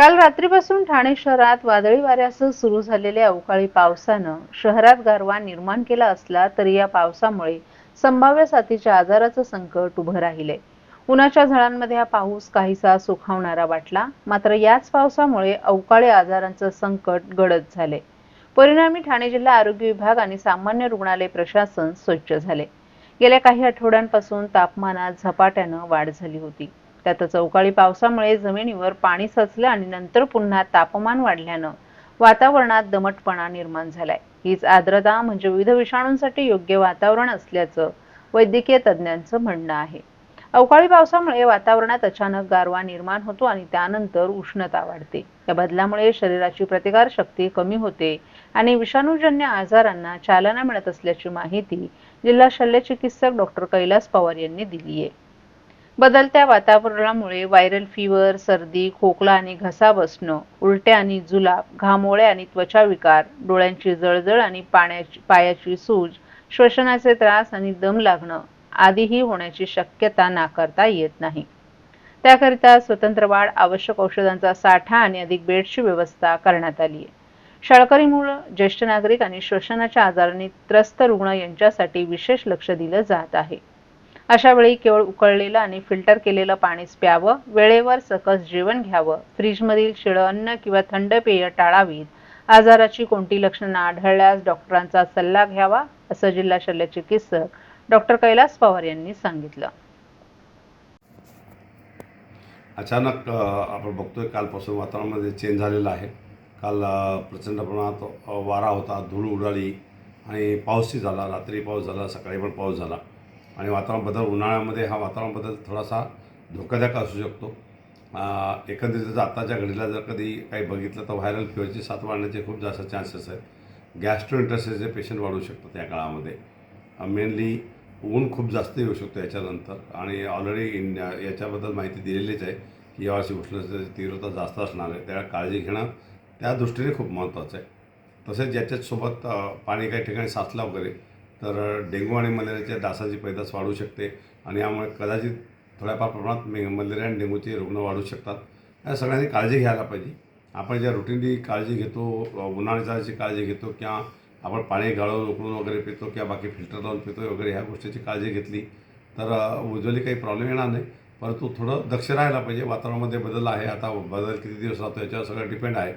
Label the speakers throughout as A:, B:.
A: काल रात्रीपासून ठाणे शहरात वादळी वाऱ्यासह सुरू झालेल्या अवकाळी पावसानं शहरात गारवा निर्माण केला असला तरी या पावसामुळे संभाव्य साथीच्या आजाराचं संकट उभं राहिले उन्हाच्या झळांमध्ये हा पाऊस काहीसा सुखावणारा वाटला मात्र याच पावसामुळे अवकाळी आजारांचं संकट गडद झाले परिणामी ठाणे जिल्हा आरोग्य विभाग आणि सामान्य रुग्णालय प्रशासन स्वच्छ झाले. गेल्या काही आठवड्यांपासून तापमानात झपाट्यानं वाढ झाली होती. त्यातच अवकाळी पावसामुळे जमिनीवर पाणी साचलं आणि नंतर पुन्हा तापमान वाढल्यानं वातावरणात दमटपणा निर्माण झालाय. हीच आर्द्रता म्हणजे विविध विषाणूंसाठी योग्य वातावरण असल्याचं वैद्यकीय तज्ज्ञांचं म्हणणं आहे. अवकाळी पावसामुळे वातावरणात अचानक गारवा निर्माण होतो आणि त्यानंतर उष्णता वाढते. या बदलामुळे शरीराची प्रतिकार शक्ती कमी होते आणि विषाणूजन्य आजारांना चालना मिळत असल्याची माहिती जिल्हा शल्यचिकित्सक डॉक्टर कैलास पवार यांनी दिली आहे बदलत्या वातावरणामुळे व्हायरल फीवर सर्दी खोकला आणि घसा बसणं उलट्या आणि जुलाब घामोळे आणि त्वचा विकार डोळ्यांची जळजळ आणि पाण्याची पायाची सूज श्वसनाचे त्रास आणि दम लागणं आदीही होण्याची शक्यता नाकारता येत नाही. त्याकरिता स्वतंत्र वाढ आवश्यक औषधांचा साठा आणि अधिक बेडची व्यवस्था करण्यात आली आहे. शाळकरीमुळे ज्येष्ठ नागरिक आणि श्वसनाच्या आजाराने त्रस्त रुग्ण यांच्यासाठी विशेष लक्ष दिलं जात आहे. अशा वेळी केवळ उकळलेलं आणि फिल्टर केलेलं पाणीच प्यावं वेळेवर सकस जेवण घ्यावं फ्रीजमधील शिळं अन्न किंवा थंड पेय टाळावीत. आजाराची कोणती लक्षणं आढळल्यास डॉक्टरांचा सल्ला घ्यावा असं जिल्हा शल्य चिकित्सक डॉक्टर कैलास पवार यांनी सांगितलं.
B: अचानक आपण बघतोय कालपासून वातावरणामध्ये चेंज झालेलं आहे. काल प्रचंड प्रमाणात वारा होता धूळ उडाली आणि पाऊसही झाला रात्री पाऊस झाला सकाळी पण पाऊस झाला. आणि वातावरण बदल उन्हाळ्यामध्ये हा वातावरण बदल थोडासा धोकादायक असू शकतो. अ, एकंदरीत जर आत्ताच्या घडीला जर कधी काही बघितलं तर व्हायरल फिवरची साथ वाढण्याचे खूप जास्त चान्सेस आहेत. गॅस्ट्रोइंटरेस्टचे पेशंट वाढू शकतात या काळामध्ये. मेनली ऊन खूप जास्त येऊ शकतो याच्यानंतर आणि ऑलरेडी इन याच्याबद्दल माहिती दिलेलीच आहे की यावर्षी उष्णतेची तीव्रता जास्त असणार आहे. त्या काळजी घेणं त्या दृष्टीने खूप महत्त्वाचं आहे. तसेच ज्याच्यासोबत पाणी काही ठिकाणी साचलं वगैरे तर डेंग्यू आणि मलेरियाच्या डासाची पैदास वाढू शकते आणि यामुळे कदाचित थोड्याफार प्रमाणात मे मलेरिया आणि डेंग्यूचे रुग्ण वाढू शकतात. या सगळ्यांनी काळजी घ्यायला पाहिजे. आपण ज्या रुटीनली काळजी घेतो उन्हाळ्याची काळजी घेतो किंवा आपण पाणी गाळून उकळून वगैरे पितो किंवा बाकी फिल्टर लावून पितो वगैरे ह्या गोष्टीची काळजी घेतली तर उज्ज्वली काही प्रॉब्लेम येणार नाही. परंतु थोडं दक्ष राहायला पाहिजे. वातावरणामध्ये बदल आहे. आता बदल किती दिवस राहतो याच्यावर सगळं डिपेंड आहे.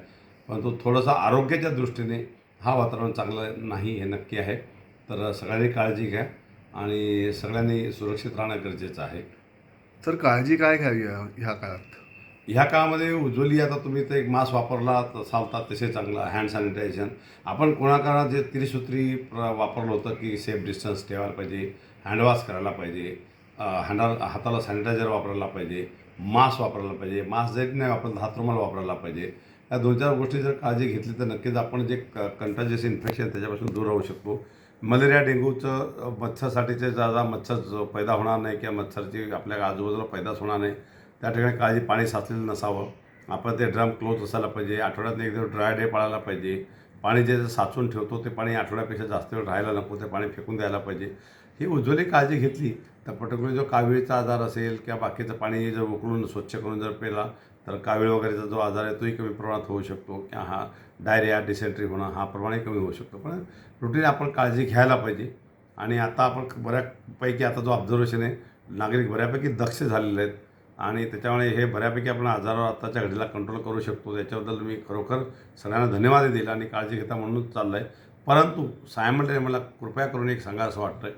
B: परंतु थोडंसं आरोग्याच्या दृष्टीने हा वातावरण चांगलं नाही हे नक्की आहे. तर सगळ्यांनी काळजी घ्या आणि सगळ्यांनी सुरक्षित राहणं गरजेचं आहे.
C: तर काळजी काय घ्यावी या- ह्या काळात?
B: ह्या काळामध्ये उज्ज्वली आता तुम्ही ते एक मास्क वापरला तर चालतात तसे चांगलं हँड सॅनिटायझेशन आपण कोणाकाळात जे त्रिसूत्री प्र वापरलं होतं की सेफ डिस्टन्स ठेवायला पाहिजे हँडवॉश करायला पाहिजे हँडा हाताला सॅनिटायझर वापरायला पाहिजे मास्क वापरायला पाहिजे मास्क जरी नाही वापरलं हातरुमाल वापरायला पाहिजे. या दोन चार गोष्टी जर काळजी घेतली तर नक्कीच आपण जे क कंटाजेस इन्फेक्शन त्याच्यापासून दूर राहू शकतो. मलेरिया डेंग्यूचं मच्छरसाठीचे जादा मच्छर पैदा होणार नाही किंवा मच्छरची आपल्या आजूबाजूला पैदास होणार नाही त्या ठिकाणी काळजी पाणी साचलेलं नसावं. आपण ते ड्रम क्लोज असायला पाहिजे आठवड्यात एकदा ड्राय डे पाळायला पाहिजे. पाणी जे साचून ठेवतो ते पाणी आठवड्यापेक्षा जास्त वेळ राहायला नको ते पाणी फेकून द्यायला पाहिजे. ही उज्ज्वली काळजी घेतली तर पर्टिक्युलर जो काविळीचा आजार असेल किंवा बाकीचं पाणी जर उकळून स्वच्छ करून जर पेला तर कावीळ वगैरेचा जो आजार आहे तोही कमी प्रमाणात होऊ शकतो. किंवा हा डायरिया डिसेंट्री होणं हा प्रमाणे कमी होऊ शकतो. पण रुटीन आपण काळजी घ्यायला पाहिजे. आणि आता आपण बऱ्यापैकी आता जो ऑब्झर्वेशन आहे नागरिक बऱ्यापैकी दक्ष झालेले आहेत. आणि त्याच्यामुळे हे बऱ्यापैकी आपण आजारावर आत्ताच्या घडीला कंट्रोल करू शकतो. त्याच्याबद्दल मी खरोखर सगळ्यांना धन्यवाद दिला आणि काळजी घेता म्हणूनच चाललं आहे परंतु सायमल्टेने मला कृपया करून एक सांगा असं वाटतं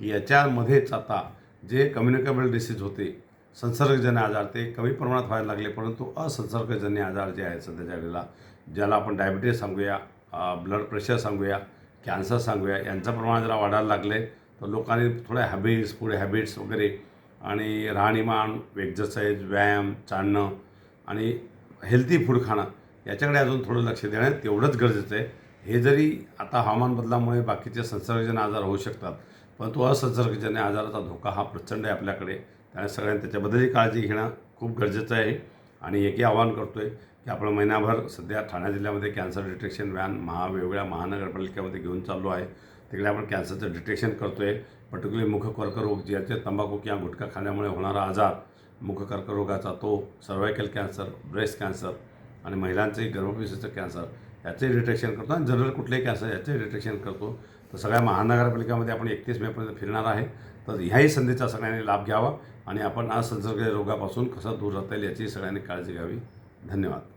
B: की याच्यामध्येच आता जे कम्युनिकेबल डिसीज होते संसर्गजन्य आजार ते कमी प्रमाणात व्हायला लागले परंतु असंसर्गजन्य आजार जे आहेत सध्याच्या घडीला ज्याला आपण डायबिटीज सांगूया ब्लड प्रेशर सांगूया कॅन्सर सांगूया यांचं प्रमाण जरा वाढायला लागले तर लोकांनी थोड्या हॅबिट्स पुढे हॅबिट्स वगैरे आणि राहणीमान एक्झरसाईज व्यायाम चालणं आणि हेल्दी फूड खाणं याच्याकडे अजून थोडं लक्ष देणं तेवढंच गरजेचं आहे. हे जरी आता हवामान बदलामुळे बाकीचे संसर्गजन्य आजार होऊ शकतात परंतु असंसर्गजन्य आजाराचा धोका हा प्रचंड आहे आपल्याकडे. त्यामुळे सगळ्यांनी त्याच्याबद्दलही काळजी घेणं खूप गरजेचं आहे. आणि एकही आवाहन करतो आहे की आपण महिनाभर सध्या ठाणे जिल्ह्यामध्ये कॅन्सर डिटेक्शन व्हॅन महा वेगवेगळ्या महानगरपालिकेमध्ये घेऊन चाललो आहे. तिकडे आपण कॅन्सरचं डिटेक्शन करतो आहे पर्टिक्युलर मुख कर्करोग ज्याचे तंबाखू किंवा गुटखा खाण्यामुळे होणारा आजार मुख कर्करोगाचा तो सर्वायकल कॅन्सर ब्रेस्ट कॅन्सर आणि महिलांचंही गर्भपिशवीचं कॅन्सर याचे डिटेक्शन करतो आणि जनरल कुठलेही कॅन्सर याचे डिटेक्शन करतो. तर सगळ्या महानगरपालिकामध्ये आपण एकतीस मेपर्यंत फिरणार आहे. तर ह्याही संधीचा सगळ्यांनी लाभ घ्यावा आणि आपण असंसर्ग रोगापासून कसं दूर राहता येईल याची सगळ्यांनी काळजी घ्यावी. धन्यवाद.